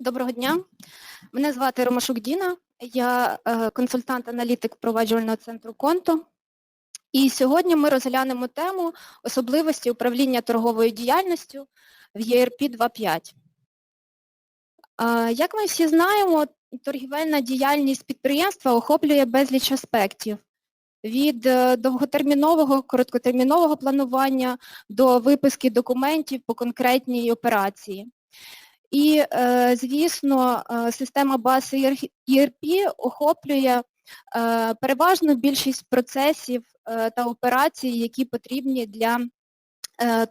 Доброго дня. Мене звати Ромашук Діна. Я е, консультант-аналітик впроваджувального центру Конто. І сьогодні ми розглянемо тему особливості управління торговою діяльністю в ERP 2.5. Е, Як ми всі знаємо, торгівельна діяльність підприємства охоплює безліч аспектів. Від е, довготермінового, короткотермінового планування до виписки документів по конкретній операції. І, е, звісно, е, система баз ERP охоплює е, переважну більшість процесів та операцій, які потрібні для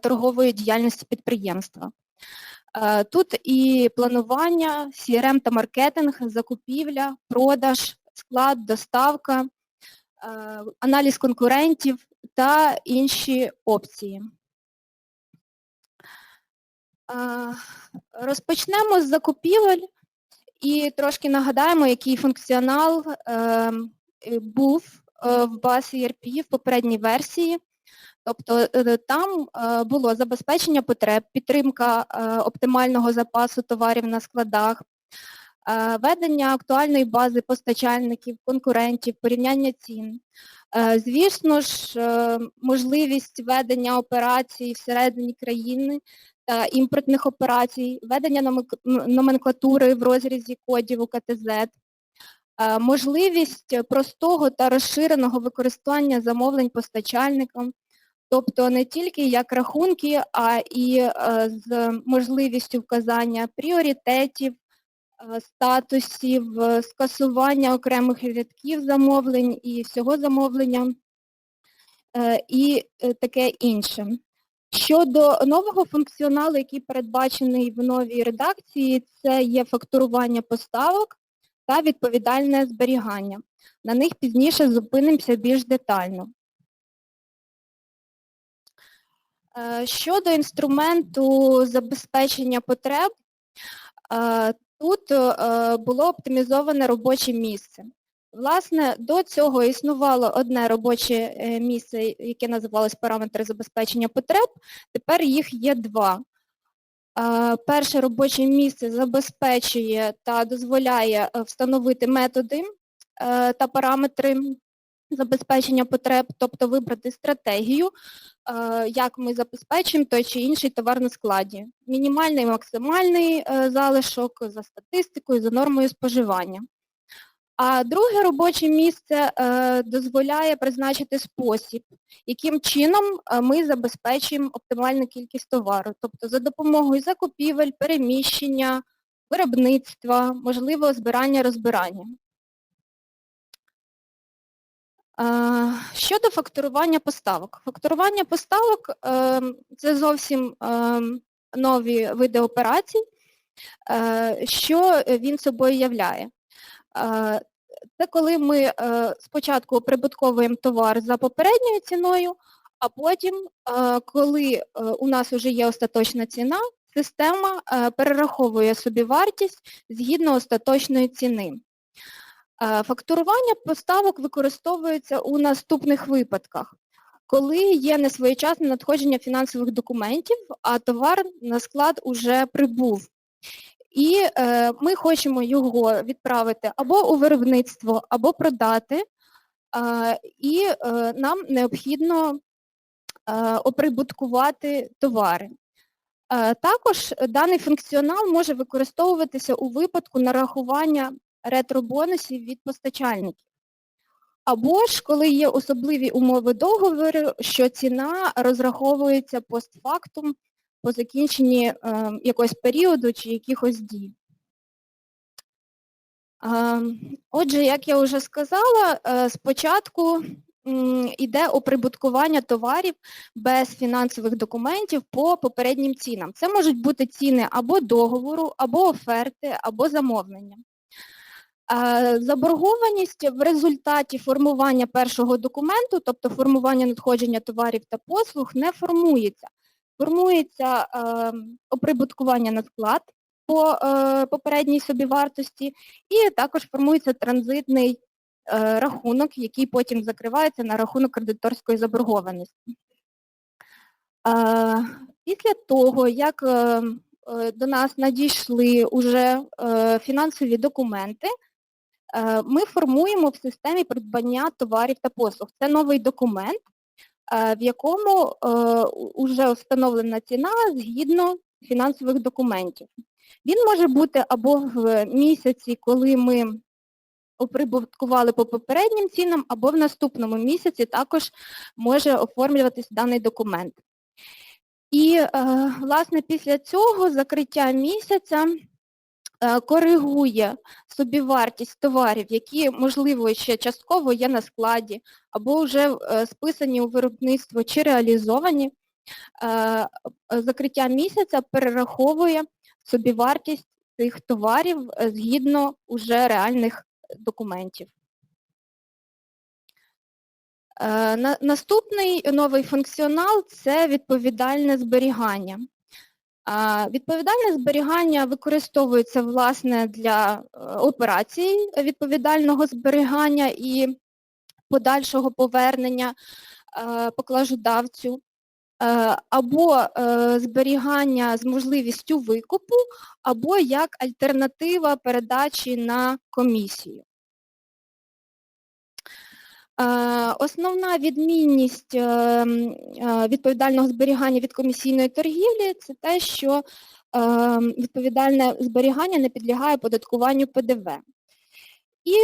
торгової діяльності підприємства. Тут і планування, CRM та маркетинг, закупівля, продаж, склад, доставка, аналіз конкурентів та інші опції. Розпочнемо з закупівель і трошки нагадаємо, який функціонал е, був е, в базі ERP в попередній версії. Тобто е, там е, було забезпечення потреб, підтримка оптимального запасу товарів на складах, ведення актуальної бази постачальників, конкурентів, порівняння цін. Звісно ж, можливість ведення операцій всередині країни імпортних операцій, ведення номенклатури в розрізі кодів УКТЗ, е, можливість простого та розширеного використання замовлень постачальником, тобто не тільки як рахунки, а і е, з можливістю вказання пріоритетів, е, статусів, е, скасування окремих рядків замовлень і всього замовлення е, і е, таке інше. Щодо нового функціоналу, який передбачений в новій редакції, це є фактурування поставок та відповідальне зберігання. На них пізніше зупинимося більш детально. Е, Щодо інструменту забезпечення потреб, е, тут е, було оптимізоване робоче місце. Власне, до цього існувало одне робоче е, місце, яке називалось параметри забезпечення потреб, тепер їх є два. Е, Перше робоче місце забезпечує та дозволяє е, встановити методи та параметри забезпечення потреб, тобто вибрати стратегію, як ми забезпечимо той чи інший товар на складі. Мінімальний, максимальний залишок за статистикою, за нормою споживання. А друге робоче місце е, дозволяє призначити спосіб, яким чином е, ми забезпечуємо оптимальну кількість товару, тобто за допомогою закупівель, переміщення, виробництва, можливо, збирання-розбирання. Е, Щодо фактурування поставок. Фактурування поставок це зовсім нові види операцій. Що він собою являє? Це коли ми е, спочатку оприбутковуємо товар за попередньою ціною, а потім, е, коли е, у нас вже є остаточна ціна, система перераховує собі вартість згідно остаточної ціни. Фактурування поставок використовується у наступних випадках. Коли є несвоєчасне надходження фінансових документів, а товар на склад уже прибув. І е, ми хочемо його відправити або у виробництво, або продати, е, і е, нам необхідно е, оприбуткувати товари. Е, також даний функціонал може використовуватися у випадку нарахування ретробонусів від постачальників. Або ж, коли є особливі умови договору, що ціна розраховується постфактум по закінченні е, якогось періоду чи якихось дій. Е, отже, як я вже сказала, е, спочатку йде оприбуткування товарів без фінансових документів по попереднім цінам. Це можуть бути ціни або договору, або оферти, або замовлення. Е, Заборгованість в результаті формування першого документу, тобто формування надходження товарів та послуг, не формується. Формується е, оприбуткування на склад по е, попередній собівартості і також формується транзитний е, рахунок, який потім закривається на рахунок кредиторської заборгованості. Е, після того, як е, е, до нас надійшли уже е, фінансові документи, е, ми формуємо в системі придбання товарів та послуг. Це новий документ, в якому вже встановлена ціна згідно фінансових документів. Він може бути або в місяці, коли ми оприбуткували по попереднім цінам, або в наступному місяці також може оформлюватись даний документ. І, е, власне, після цього закриття місяця е, коригує собівартість товарів, які, можливо, ще частково є на складі, або вже е, списані у виробництво чи реалізовані. Закриття місяця перераховує собівартість цих товарів згідно уже реальних документів. Е, наступний новий функціонал це відповідальне зберігання. Відповідальне зберігання використовується власне для е, операцій відповідального зберігання і подальшого повернення е, поклажодавцю, або зберігання з можливістю викупу, або як альтернатива передачі на комісію. Е, основна відмінність е, е, відповідального зберігання від комісійної торгівлі це те, що відповідальне зберігання не підлягає податкуванню ПДВ. І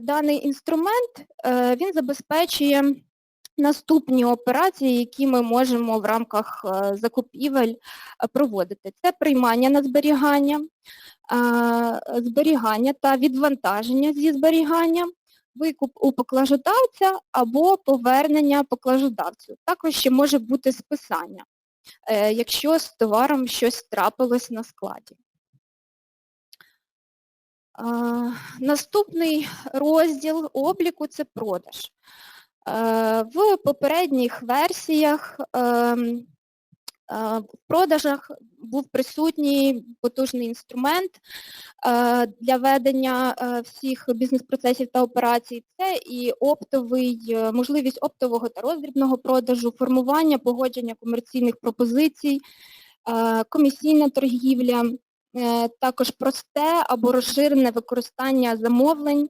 даний інструмент він забезпечує наступні операції, які ми можемо в рамках закупівель проводити. Це приймання на зберігання, зберігання та відвантаження зі зберігання, викуп у поклажодавця або повернення поклажодавцю. Також ще може бути списання, е, якщо з товаром щось трапилось на складі. Наступний розділ обліку це продаж. Е, в попередніх версіях ем, в продажах був присутній потужний інструмент для ведення всіх бізнес-процесів та операцій. Це і оптовий, е, можливість оптового та роздрібного продажу, формування, погодження комерційних пропозицій, комісійна торгівля, е, також просте або розширене використання замовлень,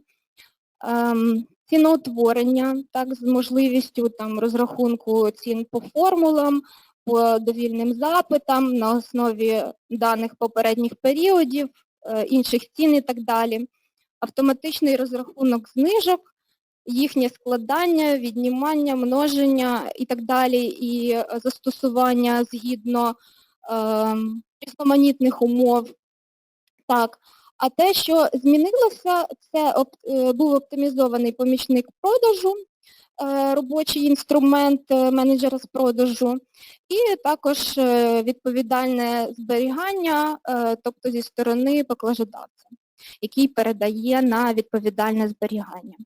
ем, ціноутворення, так, з можливістю там, розрахунку цін по формулам, по довільним запитам на основі даних попередніх періодів, е, інших цін і так далі. Автоматичний розрахунок знижок, їхнє складання, віднімання, множення і так далі, і е, застосування згідно е, різноманітних умов. Так. А те, що змінилося, це е, був оптимізований помічник продажу, Е, робочий інструмент е, менеджера з продажу, і також е, відповідальне зберігання, тобто зі сторони поклажедавця, який передає на відповідальне зберігання.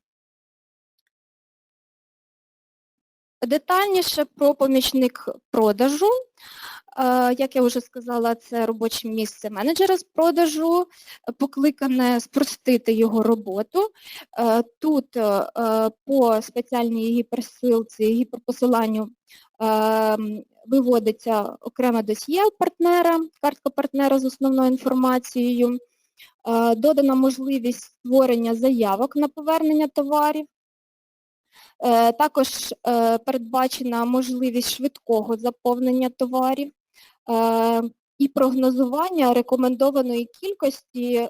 Детальніше про помічник продажу. Як я вже сказала, це робоче місце менеджера з продажу, покликане спростити його роботу. Тут по спеціальній гіперсилці, гіперпосиланню виводиться окреме досьє партнера, картка партнера з основною інформацією, додана можливість створення заявок на повернення товарів. Е, також е, передбачена можливість швидкого заповнення товарів е, і прогнозування рекомендованої кількості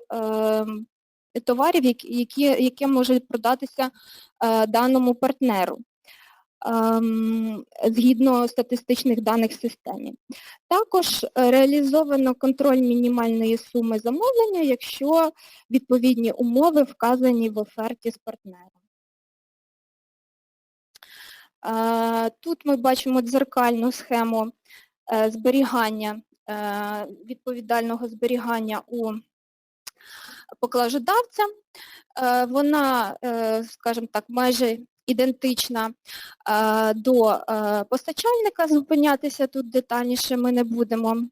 товарів, які, які можуть продатися даному партнеру згідно статистичних даних системі. Також реалізовано контроль мінімальної суми замовлення, якщо відповідні умови вказані в оферті з партнером. Тут ми бачимо дзеркальну схему е, зберігання, е, відповідального зберігання у поклажодавця. Е, вона, скажімо так, майже ідентична до постачальника, зупинятися тут детальніше ми не будемо.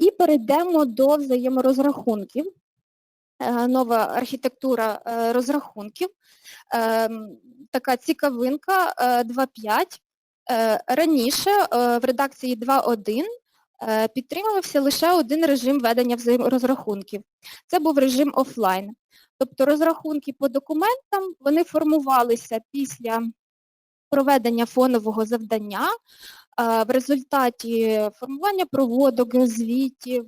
І перейдемо до взаєморозрахунків. Нова архітектура розрахунків. Ем, така цікавинка 2.5. Е, раніше е, в редакції 2.1 е, підтримувався лише один режим ведення взаєморозрахунків. Це був режим офлайн. Тобто розрахунки по документам вони формувалися після проведення фонового завдання, в результаті формування проводок, звітів,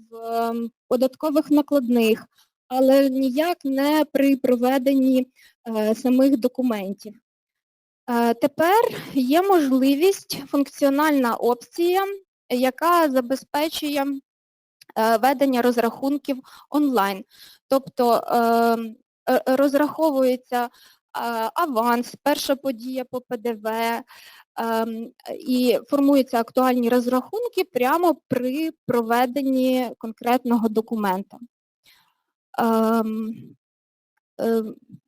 податкових накладних, але ніяк не при проведенні самих документів. Е, тепер є можливість, функціональна опція, яка забезпечує е, ведення розрахунків онлайн. Тобто ем, розраховується аванс, перша подія по ПДВ, і формуються актуальні розрахунки прямо при проведенні конкретного документа. Ем,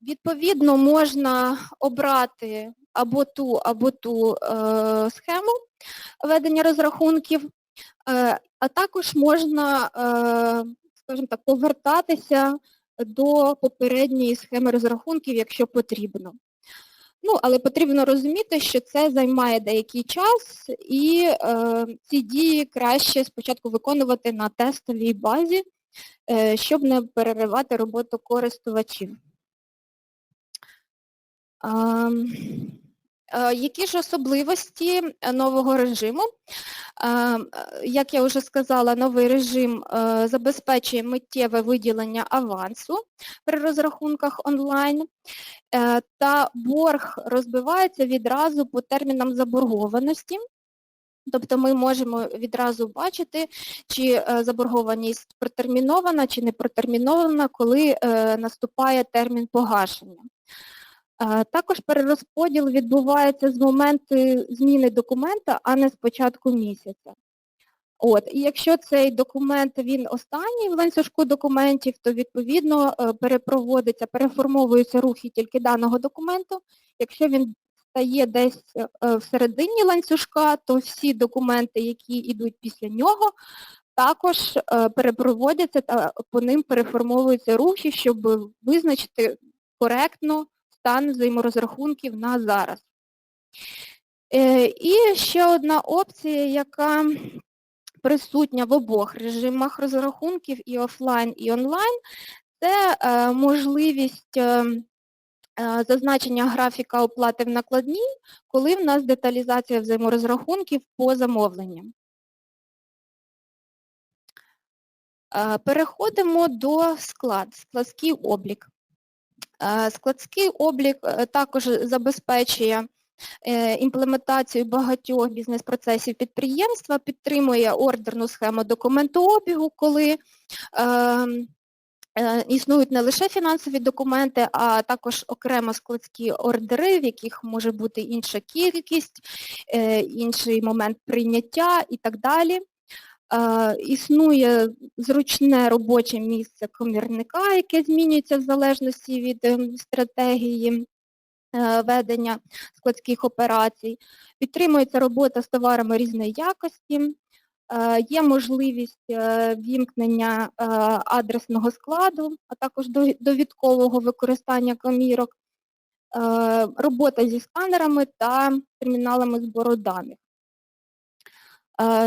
відповідно, можна обрати або ту, або ту е, схему ведення розрахунків, е, а також можна, е, скажімо так, повертатися до попередньої схеми розрахунків, якщо потрібно. Ну, але потрібно розуміти, що це займає деякий час, і е, ці дії краще спочатку виконувати на тестовій базі, е, щоб не переривати роботу користувачів. Е, які ж особливості е, нового режиму? Е, як я вже сказала, новий режим забезпечує миттєве виділення авансу при розрахунках онлайн, та борг розбивається відразу по термінам заборгованості. Тобто ми можемо відразу бачити, чи заборгованість протермінована, чи не протермінована, коли наступає термін погашення. Також перерозподіл відбувається з моменту зміни документа, а не з початку місяця. От, І якщо цей документ він останній в ланцюжку документів, то відповідно е, перепроводиться, переформовуються рухи тільки даного документу. Якщо він стає десь е, всередині ланцюжка, то всі документи, які йдуть після нього, також е, перепроводяться та по ним переформовуються рухи, щоб визначити коректно стан взаєморозрахунків на зараз. Е, і ще одна опція, яка присутня в обох режимах розрахунків і офлайн, і онлайн, це е, можливість е, зазначення графіка оплати в накладній, коли в нас деталізація взаєморозрахунків по замовленням. Переходимо до склад, складський облік. Е, складський облік е, також забезпечує е, імплементацію багатьох бізнес-процесів підприємства, підтримує ордерну схему документообігу, коли Існують не лише фінансові документи, а також окремо складські ордери, в яких може бути інша кількість, інший момент прийняття і так далі. Існує зручне робоче місце комірника, яке змінюється в залежності від ем, стратегії е, ведення складських операцій. Підтримується робота з товарами різної якості, е, є можливість е, вімкнення адресного складу, а також довідкового використання комірок, робота зі сканерами та терміналами збору даних.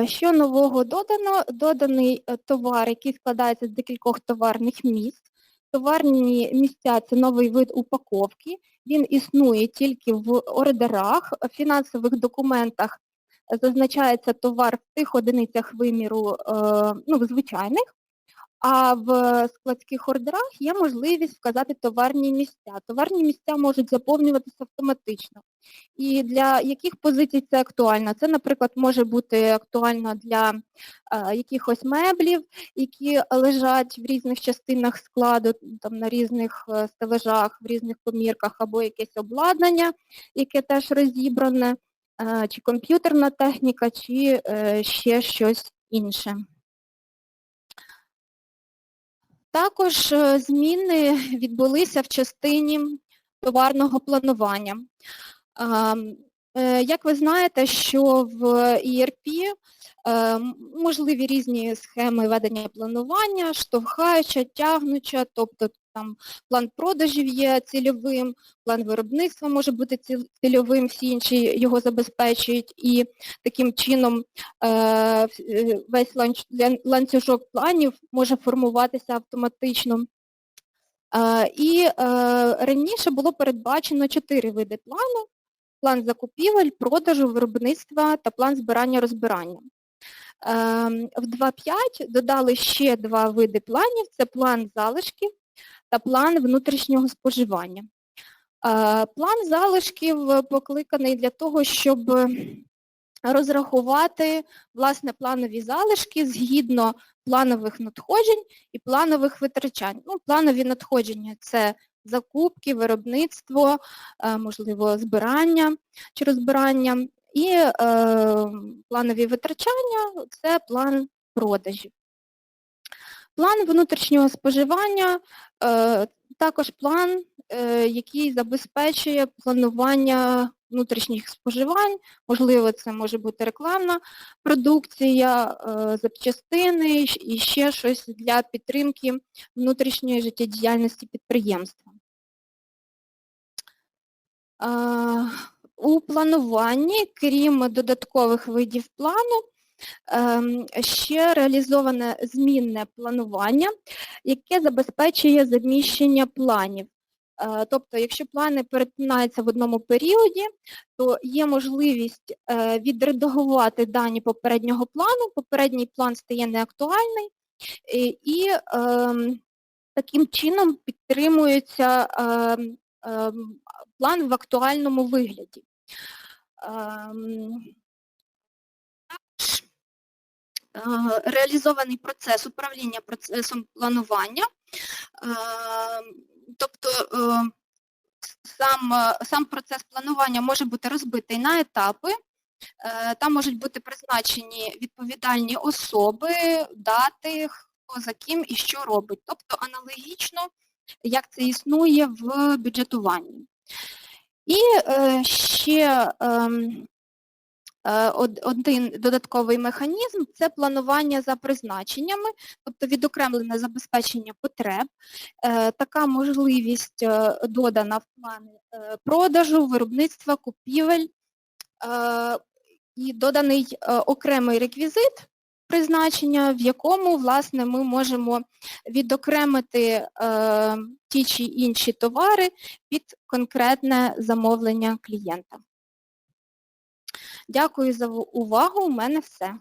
Що нового додано? Доданий е, товар, який складається з декількох товарних місць. Товарні місця це новий вид упаковки, він існує тільки в ордерах, в фінансових документах зазначається товар в тих одиницях виміру, е, ну, звичайних, а в складських ордерах є можливість вказати товарні місця. Товарні місця можуть заповнюватися автоматично. І для яких позицій це актуально? Це, наприклад, може бути актуально для а, якихось меблів, які лежать в різних частинах складу, там на різних е, стележах, в різних комірках, або якесь обладнання, яке теж розібране, а, чи комп'ютерна техніка, чи е, ще щось інше. Також е, зміни відбулися в частині товарного планування. Е, як ви знаєте, що в ERP е, можливі різні схеми ведення планування, штовхаюча, тягнуча, тобто там план продажів є цільовим, план виробництва може бути цільовим, всі інші його забезпечують, і таким чином е, е, весь ланцюжок планів може формуватися автоматично. Е, І раніше було передбачено чотири види плану. План закупівель, продажу, виробництва та план збирання-розбирання. Ем, В 2.5 додали ще два види планів. Це план залишків та план внутрішнього споживання. Е, План залишків покликаний для того, щоб розрахувати власне планові залишки згідно планових надходжень і планових витрачань. Ну, планові надходження це закупки, виробництво, е, можливо, збирання чи розбирання. І е, планові витрачання це план продажів. План внутрішнього споживання е, також план, е, який забезпечує планування внутрішніх споживань, можливо, це може бути рекламна продукція, е, запчастини і ще щось для підтримки внутрішньої життєдіяльності підприємства. У плануванні, крім додаткових видів плану, ще реалізоване змінне планування, яке забезпечує заміщення планів. Е, Тобто, якщо плани перетинаються в одному періоді, то є можливість е, відредагувати дані попереднього плану, попередній план стає неактуальний, і, ем, таким чином підтримується ем, ем, план в актуальному вигляді. Е, Реалізований процес управління процесом планування, Ем, тобто е, сам, е, сам процес планування може бути розбитий на етапи, Е, там можуть бути призначені відповідальні особи, дати, хто за ким і що робить. Тобто аналогічно, як це існує в бюджетуванні. І е, ще ем, е, один додатковий механізм це планування за призначеннями, тобто відокремлене забезпечення потреб. Е, Така можливість е, додана в плани е, продажу, виробництва, купівель е, і доданий е, окремий реквізит призначення, в якому, власне, ми можемо відокремити е, ті чи інші товари під конкретне замовлення клієнта. Дякую за увагу. У мене все.